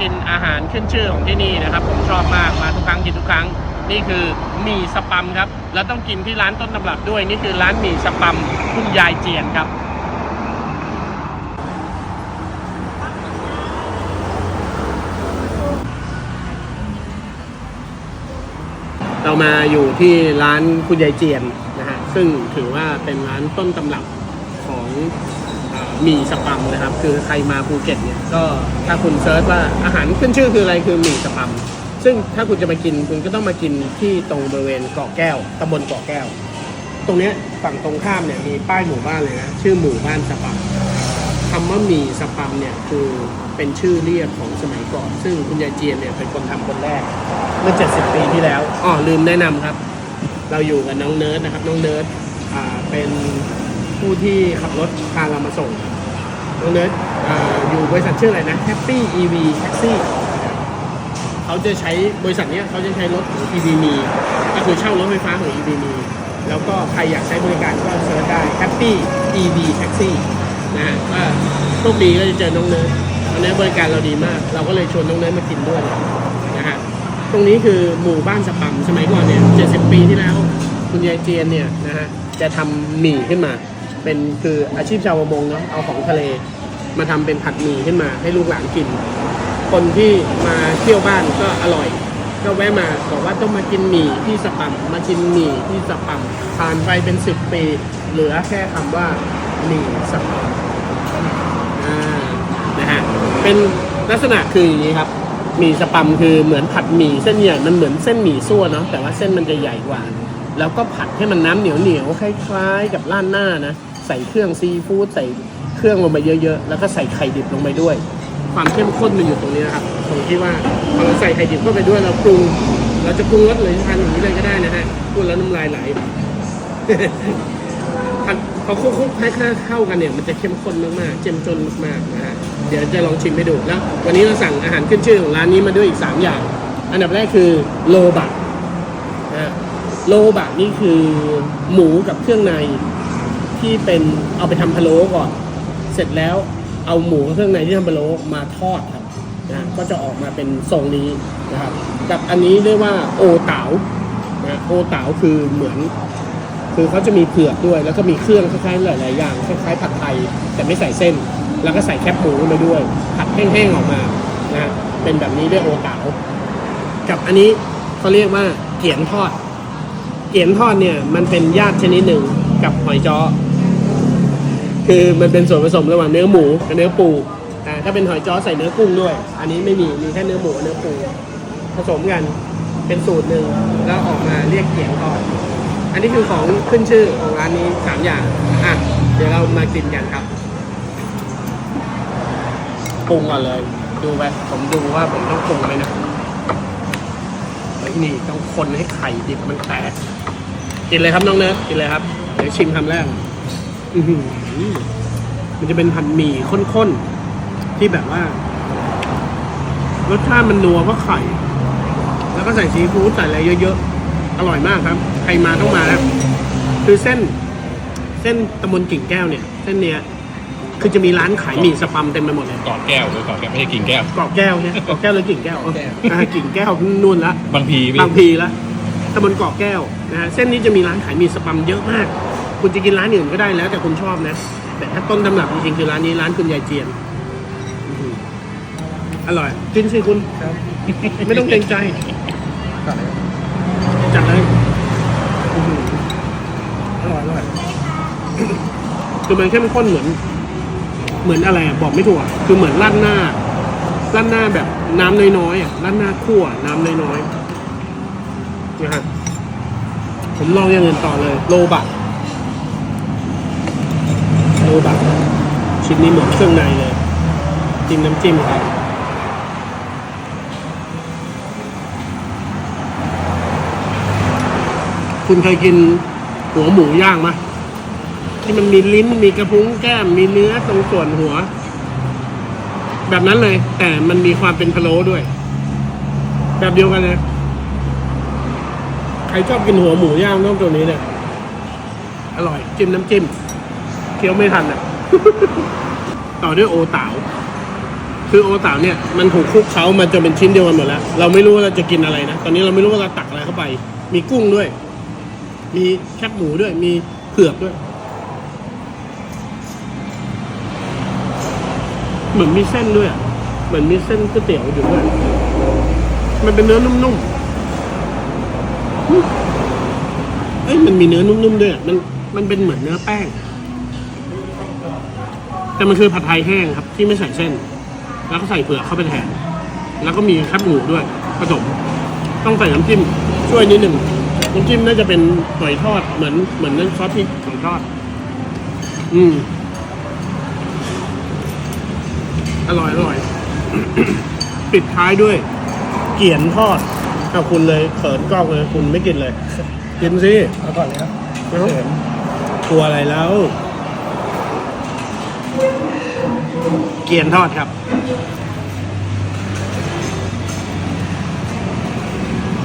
กินอาหารขึ้นชื่อของที่นี่นะครับ ผมชอบมากมาทุกครั้งกินทุกครั้ง นี่คือหมี่สปัมครับ แล้วต้องกินที่ร้านต้นตำรับด้วย นี่คือร้านหมี่สปัมคุณยายเจียนครับเรามาอยู่ที่ร้านคุณยายเจียนนะฮะซึ่งถือว่าเป็นร้านต้นตำรับของ หมี่สปัมนะครับ คือใครมาภูเก็ตเนี่ยก็ถ้าคุณเซิร์ชว่าอาหารขึ้นชื่อคืออะไรคือหมี่สปัมซึ่งถ้าคุณจะมากินคุณก็ต้องมากินที่ตรงบริเวณเกาะแก้วตำบลเกาะแก้ว ตรงเนี้ยฝั่งตรงข้ามเนี่ยมีป้ายหมู่บ้านเลยนะชื่อหมู่บ้านสปัมคำว่าหมี่สปัมเนี่ยคือเป็นชื่อเรียกของสมัยก่อน ซึ่งคุณยายเจียนเนี่ยเป็นคนทำคนแรกเมื่อ 70 ปีที่แล้วอ๋อลืมแนะนำครับ เราอยู่กับน้องเนิร์ดนะครับ น้องเนิร์ดอ่าเป็น ผู้ที่ขับรถพาเรามาส่งน้องเนิร์ดออยู่บริษัทชื่ออะไรนะ Happy EV Taxi เขาจะใช้บริษัทเนี้ยเขาจะใช้รถของ EV m ก็คือเช่ารถไฟฟ้าของ EV m แล้วก็ใครอยากใช้บริการก็เซิร์ชได้ Happy EV Taxi นะฮะก็โชคดีก็จะเจอน้องเนิร์ดตอนนี้บริการเราดีมาก เราก็เลยชวนน้องเนิร์ดมากินด้วยนะฮะตรงนี้คือหมู่บ้านสปัมสมัยก่อนเนี่ย70ปีที่แล้ว คุณยายเจียนเนี่ยนะฮะจะทำหมี่ขึ้นมา เป็นคืออาชีพชาวประมงเนาะเอาของทะเลมาทำเป็นผัดหมี่ขึ้นมาให้ลูกหลานกิน คนที่มาเที่ยวบ้านก็อร่อย ก็แวะมาบอกว่าต้องมากินหมี่ที่สปัมมากินหมี่ที่สปัมผ่านไปเป็นสิบปี เหลือแค่คำว่าหมี่สปัมอ่านะฮะเป็นลักษณะคืออย่างนี้ครับหมี่สปัมคือเหมือนผัดหมี่เส้นใหญ่มันเหมือนเส้นหมี่ซั่วเนาะแต่ว่าเส้นมันจะใหญ่กว่า แล้วก็ผัดให้มันน้ำเหนียวเหนียวๆคล้ายๆ กับร้านหน้านะ ใส่เครื่องซีฟู้ดใส่เครื่องลงไปเยอะๆ แล้วก็ใส่ไข่ดิบลงไปด้วย ความเข้มข้นมันอยู่ตรงนี้นะครับตรงที่ว่าพอเราใส่ไข่ดิบเข้าไปด้วยเราปรุง เราจะปรุงรสหรือทานอย่างนี้เลยก็ได้นะฮะพูดแล้วน้ำลายไหลพอคลุกๆให้เข้ากันเนี่ยมันจะเข้มข้นมากๆเจ้มจนมากๆนะฮะเดี๋ยวจะลองชิมให้ดูแล้ว วันนี้เราสั่งอาหารขึ้นชื่อของร้านนี้มาด้วยอีก 3 อย่าง อันดับแรกคือโลบักนะโลบักนี่คือหมูกับเครื่องใน ที่เป็นเอาไปทำพะโล้ก่อน เสร็จแล้วเอาหมูเครื่องในที่ทำพะโล้มาทอดครับนะก็จะออกมาเป็นทรงนี้นะครับ กับอันนี้เรียกว่าโอเต๋านะโอเต๋าคือเหมือน คือเขาจะมีเผือกด้วย แล้วก็มีเครื่องคล้ายๆหลายๆอย่างคล้ายๆผัดไทยแต่ไม่ใส่เส้น แล้วก็ใส่แคบหมูลงไปด้วย ผัดแห้งๆออกมานะเป็นแบบนี้ด้วยกโอเต๋ากับอันนี้เขาเรียกว่าเกียนทอดเกียนทอดเนี่ยมันเป็นญาติชนิดหนึ่งกับหอยจ้อ คือมันเป็นส่วนผสมระหว่างเนื้อหมูกับเนื้อปูอ่าถ้าเป็นหอยจ้อใส่เนื้อกุ้งด้วย อันนี้ไม่มีมีแค่เนื้อหมูกับเนื้อปู ผสมกันเป็นสูตรหนึ่งแล้วออกมาเรียกเกี๊ยงทอดอันนี้คือของขึ้นชื่อของร้านนี้สามอย่างอะเดี๋ยวเรามากินกันครับปรุงก่อนเลย ดูไปผมดูว่าผมต้องปรุงไหมนะเฮ้ยนี่ต้องคนให้ไข่ดิบมันแตกกินเลยครับน้องเนิร์ดกินเลยครับ เดี๋ยวชิมคำแรก อือหือ มันจะเป็นผัดหมี่ข้นๆ ที่แบบว่า รสชาติมันนัวเพราะไข่ แล้วก็ใส่ซีฟู้ดใส่อะไรเยอะๆ อร่อยมากครับ ใครมาต้องมานะคือเส้น เส้นตำบลกิ่งแก้วเนี่ย เส้นเนี้ย คือจะมีร้านขายหมี่สปัมเต็มไปหมดเลยกอดแก้วหรือกอดแก้วไม่ใช่กิ่งแก้วเกาะแก้วใช่ไหมเกาะแก้วหรือกิ่งแก้วแก้วอ่ากิ่งแก้วนู่นละ บางพีพี่บางพีละตำบลเกาะแก้วนะฮะเส้นนี้จะมีร้านขายหมี่สปัมเยอะมาก คุณจะกินร้านอื่นก็ได้แล้ว แต่คุณชอบนะ แต่ถ้าต้นตำรับจริงๆคือร้านนี้ร้านคุณยายเจียนอื้อหืออร่อยกินสิคุณไม่ต้องเกรงใจจัดเลยอื้อหืออร่อยอร่อยคือมันเข้มข้นเหมือน เหมือนอะไรอะบอกไม่ถูกอะคือเหมือนราดหน้าราดหน้าแบบน้ำน้อยๆอะราดหน้าคั่วน้ำน้อยๆนะฮะผมลองอย่างอื่นต่อเลย โลบัก โลบักชิ้นนี้เหมือนเครื่องในเลย จิ้มน้ำจิ้มครับคุณเคยกินหัวหมูย่างไหมที่มันมีลิ้นมีกระพุ้งแก้มมีเนื้อตรงส่วนหัว แบบนั้นเลย แต่มันมีความเป็นพะโล้ด้วย แบบเดียวกันเลยใครชอบกินหัวหมูย่างต้องตัวนี้เนี่ยอร่อย จิ้มน้ำจิ้ม เคี้ยวไม่ทันอะ ต่อด้วยโอเต๋าคือโอต๋าเนี่ยมันถูกคลุกเคล้ามาจนเป็นชิ้นเดียวกันหมดแล้ว เราไม่รู้ว่าเราจะกินอะไรนะ ตอนนี้เราไม่รู้ว่าเราตักอะไรเข้าไป มีกุ้งด้วย มีแคบหมูด้วย มีเผือกด้วย เหมือนมีเส้นด้วยเหมือนมีเส้นก๋วยเตี๋ยวอยู่ด้วย มันเป็นเนื้อนุ่มๆเอ้ยมันมีเนื้อนุ่มๆด้วยมันมันเป็นเหมือนเนื้อแป้ง แต่มันคือผัดไทยแห้งครับที่ไม่ใส่เส้น แล้วก็ใส่เผือกเข้าไปแทน แล้วก็มีแคบหมูด้วยผสม ต้องใส่น้ำจิ้มช่วยนิดหนึ่งน้ำจิ้มน่าจะเป็นหอยทอดเหมือนเหมือนน้ำซอสพริกหอยทอด อืม อร่อยอร่อย ปิดท้ายด้วย เกี๊ยนทอดเอาคุณเลยเขินกล้องเลย คุณไม่กินเลย กินสิเอาก่อนเลยครับเอ้ากลัวอะไรแล้ว เกียนทอดครับ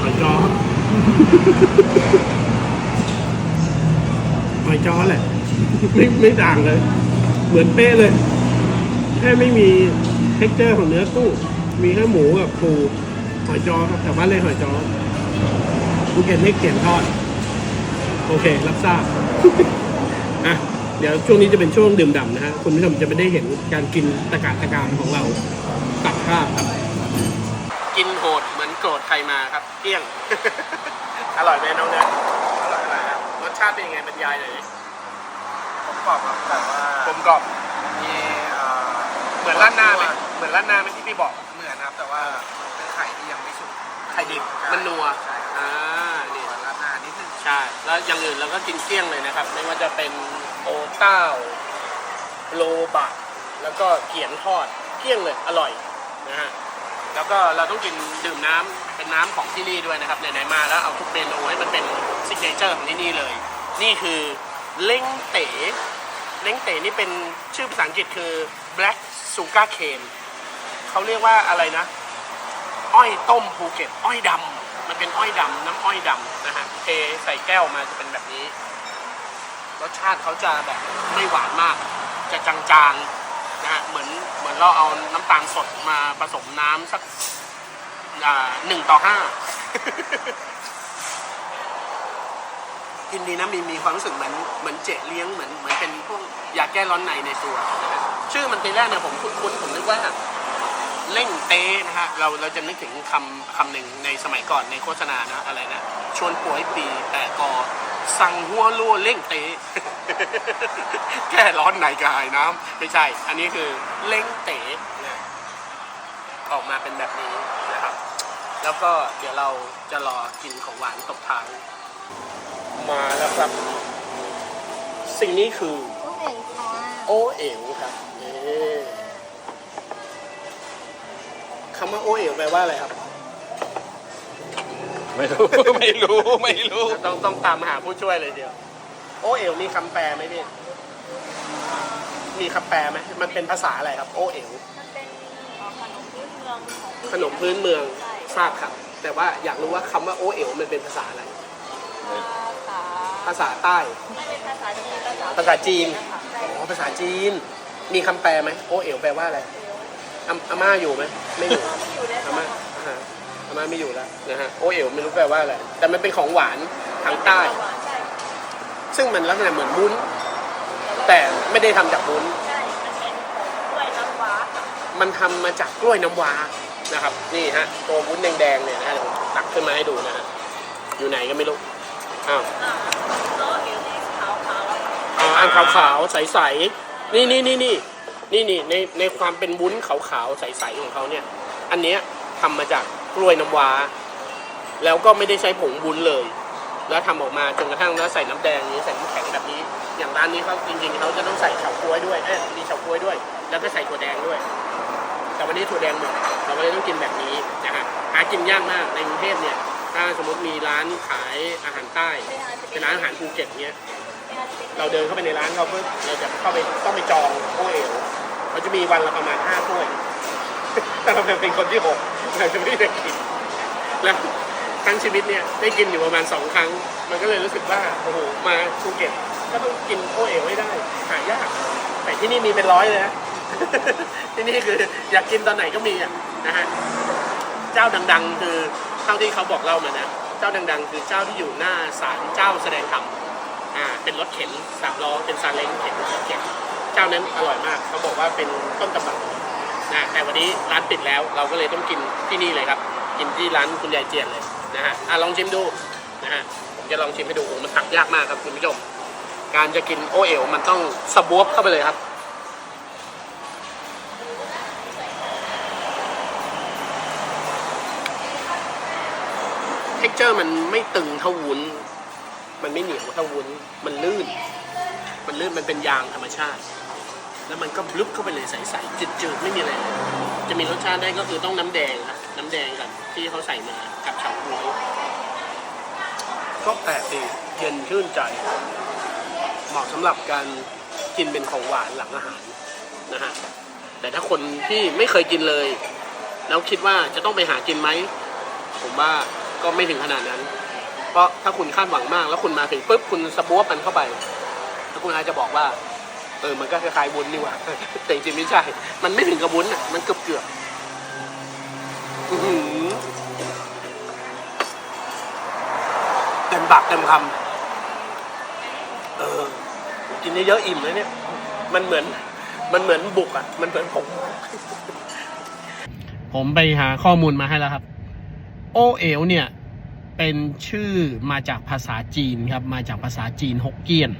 หอยจ้อหอยจ้อแหละ ไม่ไม่ต่างเลย เหมือนเป๊ะเลย แค่ไม่มีเท็กเจอร์ของเนื้อกุ้งมีแค่หมูกับปูหอยจ้อครับแต่ว่านเรียกหอยจ้อภูเก็ตเรียกเกียนทอด โอเค รับทราบ อะ เดี๋ยวช่วงนี้จะเป็นช่วงดื่มด่ำนะฮะคุณผู้ชมจะไม่ได้เห็นการกินตะการตะการของเราตัดภาพครับ กินโหดเหมือนโกรธใครมาครับเกลี้ยง อร่อยไหมน้องเนยอร่อยอะไรครับรสชาติเป็นยังไงบรรยายหน่อยดิผมกรอบครับแต่ว่ากลมกล่อมมีเอ่อเหมือนร้านหน้าไหมเหมือนร้านหน้าไหมที่พี่บอก เหมือนนะครับแต่ว่าเป็นไข่ที่ยังไม่สุกไข่ดิบมันนัวใช่ครับอ่านี่ส่วนราดหน้านิดนึง ใช่ แล้วอย่างอื่นเราก็กินเกลี้ยงเลยนะครับ ไม่ว่าจะเป็น โอต้าโลบะแล้วก็เกียนทอดเกลี้ยงเลยอร่อยนะฮะแล้วก็เราต้องกินดื่มน้ำเป็นน้ำของที่นี่ด้วยนะครับไหนๆมาแล้วเอาทุกเมนูให้มันเป็นซิกเนเจอร์ของที่นี่เลย นี่คือเล้งเต๋เล้งเต๋นี่เป็นชื่อภาษาอังกฤษคือ black sugar cane เขาเรียกว่าอะไรนะ อ้อยต้มภูเก็ตอ้อยดำมันเป็นอ้อยดำน้ำอ้อยดำนะฮะเทใส่แก้วมาจะเป็นแบบนี้ รสชาติเขาจะแบบไม่หวานมาก จะจางๆนะฮะเหมือนเหมือนเราเอาน้ำตาลสดมาผสมน้ำสักอ่าหนึ่งต่อห้ากินดีนะมีมีความรู้สึกเหมือนเหมือนเจเลี้ยงเหมือนเหมือนเป็นพวกยาแก้ร้อนในในตัวนะฮะชื่อมันทีแรกเนี่ยผมคุ้นๆผมนึกว่าเล่งเต้นะฮะเราเราจะนึกถึงคำคำหนึ่งในสมัยก่อนในโฆษณานะอะไรนะชวนป่วยปีแต่กอ สั่งหัวลัวเล่งเต้แก้ร้อนในกายน้ำไม่ใช่ อันนี้คือเล่งเต้นะออกมาเป็นแบบนี้นะครับ แล้วก็เดี๋ยวเราจะรอกินของหวานตบท้ายมาแล้วครับ สิ่งนี้คือก็เห็นค่ะโอเอ๋วครับนี่คำว่าโอเอ๋วแปลว่าอะไรครับ ไม่รู้ ไม่รู้ไม่รู้ต้องต้องตามหาผู้ช่วยเลยเดียว โอเอ๋วมีคำแปลไหมพี่ มีคำแปลไหมมันเป็นภาษาอะไรครับ โอเอ๋วมันเป็นเอ่อขนมพื้นเมืองของขนมพื้นเมืองใช่ทราบครับ แต่ว่าอยากรู้ว่าคำว่าโอเอ๋วมันเป็นภาษาอะไร ภาษาภาษาใต้ ไม่เป็นภาษาจีนภาษาภาษาจีนใช่อ๋อภาษาจีน มีคำแปลไหมโอเอ๋วแปลว่าอะไรอาอาม่าอยู่ไหมไม่อยู่ไม่อยู่ในอาสมม่าองอ่าอา ม่าไม่อยู่แล้วนะฮะโอเอ๋วไม่รู้แปลว่าอะไรแต่มันเป็นของหวานทางใต้ใช่ซึ่งมันลักษณะเหมือนวุ้น แต่ไม่ได้ทำจากวุ้น ใช่มันเป็นของกล้วยน้ำว้าค่ะมันทำมาจากกล้วยน้ำว้านะครับ นี่ฮะตัววุ้นแดงๆเนี่ยนะฮะเดี๋ยวผมตักขึ้นมาให้ดูนะฮะอยู่ไหนก็ไม่รู้อ้าวอ่าแล้วเดี๋ยวนี้ขาวๆแล้วค่ะอ๋ออันขาวๆใสๆนี่นี่นี่นี่นี่นี่ในในความเป็นวุ้นขาวๆใสๆของเขาเนี่ย อันเนี้ยทำมาจาก กล้วยน้ำว้า แล้วก็ไม่ได้ใช้ผงวุ้นเลย แล้วทำออกมาจนกระทั่งแล้วใส่น้ำแดงนี้ใส่น้ำแข็งแบบนี้ อย่างร้านนี้เขาจริงๆเขาจะต้องใส่เฉาก๊วยด้วยเอ๊ะมีเฉาก๊วยด้วย แล้วก็ใส่ถั่วแดงด้วย แต่วันนี้ถั่วแดงหมดเราก็เลยต้องกินแบบนี้นะฮะหากินยากมากในกรุงเทพเนี่ย ถ้าสมมติมีร้านขายอาหารใต้ เป็นร้านอาหารภูเก็ตเนี้ยเราเดินเข้าไปในร้านเขาเพื่อเราจะเข้าไปต้องไปจองโอเอลเขาจะมีวันละประมาณห้าถ้วย แต่เราเป็นคนที่หกเราจะไม่ได้กินแล้วทั้งชีวิตเนี่ยได้กินอยู่ประมาณสองครั้ง มันก็เลยรู้สึกว่าโอ้โหมาภูเก็ตก็ต้องกินโอเอลให้ได้หายาก แต่ที่นี่มีเป็นร้อยเลยนะที่นี่คืออยากกินตอนไหนก็มีอะนะฮะเจ้าดัง ๆ คือเท่าที่เขาบอกเล่ามานะเจ้าดัง ๆ คือเจ้าที่อยู่หน้าศาลเจ้าแสดงธรรมอ่าเป็นรถเข็นสามล้อเป็นซาเล้งเข็นรถเข็นเจ้านั้นอร่อยมากเขาบอกว่าเป็นต้นตำรับ นะแต่วันนี้ร้านปิดแล้วเราก็เลยต้องกินที่นี่เลยครับ กินที่ร้านคุณยายเจียนเลยนะฮะอะลองชิมดูนะฮะผมจะลองชิมให้ดูโอ้มันตักยากมากครับคุณผู้ชมการจะกินโอเอ๋วมันต้องสบวบเข้าไปเลยครับเท็กเจอร์มันไม่ตึงเท่าวุ้น มันไม่เหนียวเท่าวุ้น มันลื่น มันลื่นมันเป็นยางธรรมชาติ แล้วมันก็บลุกเข้าไปเลยใสๆจืดๆไม่มีอะไรเลยจะมีรสชาติได้ก็คือต้องน้ำแดงครับน้ำแดงกับที่เขาใส่มากับเฉาก๊วยก็แปลกดีเย็นชื่นใจ เหมาะสำหรับการกินเป็นของหวานหลังอาหารนะฮะแต่ถ้าคนที่ไม่เคยกินเลย แล้วคิดว่าจะต้องไปหากินไหม ผมว่าก็ไม่ถึงขนาดนั้น เพราะถ้าคุณคาดหวังมาก แล้วคุณมาถึงปุ๊บคุณสบวบมันเข้าไป แล้วคุณอาจจะบอกว่า เออมันก็คล้ายๆวุ้นนี่หว่าแต่จริงไม่ใช่ มันไม่ถึงกับวุ้นอะมันเกือบเกือบเต็มปากเต็มคำเออ กินเยอะๆอิ่มเลยเนี่ย มันเหมือน มันเหมือนบุกอะ มันเหมือนผม ผมไปหาข้อมูลมาให้แล้วครับ โอเอ๋วเนี่ย เป็นชื่อมาจากภาษาจีนครับ มาจากภาษาจีนฮกเกี้ยน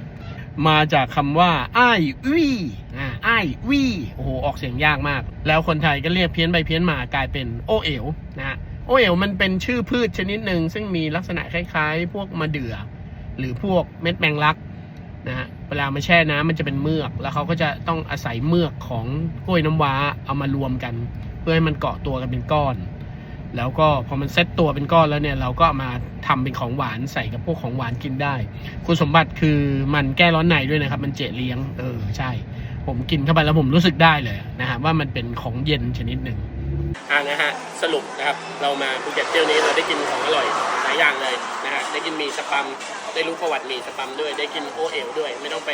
มาจากคำว่าอ้ายวี่อ่าอ้ายวี่โอ้โหออกเสียงยากมาก แล้วคนไทยก็เรียกเพี้ยนไปเพี้ยนมากลายเป็นโอเอ๋วนะโอเอ๋วมันเป็นชื่อพืชชนิดหนึ่งซึ่งมีลักษณะคล้ายๆ พวกมะเดื่อ หรือพวกเม็ดแมงลักนะฮะเวลามาแช่น้ำมันจะเป็นเมือก แล้วเขาก็จะต้องอาศัยเมือกของกล้วยน้ำว้าเอามารวมกัน เพื่อให้มันเกาะตัวกันเป็นก้อน แล้วก็พอมันเซ็ตตัวเป็นก้อนแล้วเนี่ยเราก็มาทำเป็นของหวานใส่กับพวกของหวานกินได้ คุณสมบัติคือมันแก้ร้อนในด้วยนะครับ มันเจเลี้ยง เออใช่ ผมกินเข้าไปแล้วผมรู้สึกได้เลยนะฮะว่ามันเป็นของเย็นชนิดหนึ่งอ่านะฮะสรุปนะครับเรามาภูเก็ตเที่ยวนี้เราได้กินของอร่อยหลายอย่างเลยนะฮะได้กินหมีสปัมได้รู้ประวัติหมีสปัมด้วยได้กินโอเอ๋วด้วย ไม่ต้องไป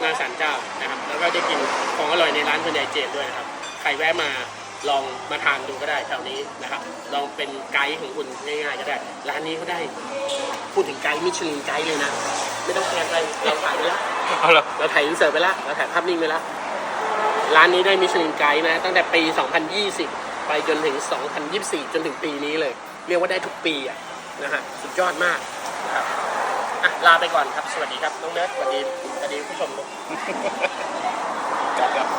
หน้าศาลเจ้านะครับแล้วก็ได้กินของอร่อยในร้านคุณยายเจนด้วยนะครับใครแวะมา ลองมาทานดูก็ได้แถวนี้นะครับลองเป็นไกด์ของคุณง่ายๆก็ได้ร้านนี้เขาได้พูดถึงไกด์มิชลินไกด์เลยนะ ไม่ต้องแพงไปเราถ่ายไปแล้วเอาเหรอเราถ่ายอินเสิร์ตไปแล้วเราถ่ายภาพนิ่งไปแล้วร้านนี้ได้มิชลินไกด์นะตั้งแต่ปี 2020 ไปจนถึง 2024 จนถึงปีนี้เลย เรียกว่าได้ทุกปีอะนะฮะสุดยอดมากนะครับอะลาไปก่อนครับ สวัสดีครับน้องเนิร์ดสวัสดีสวัสดีผู้ชมครับ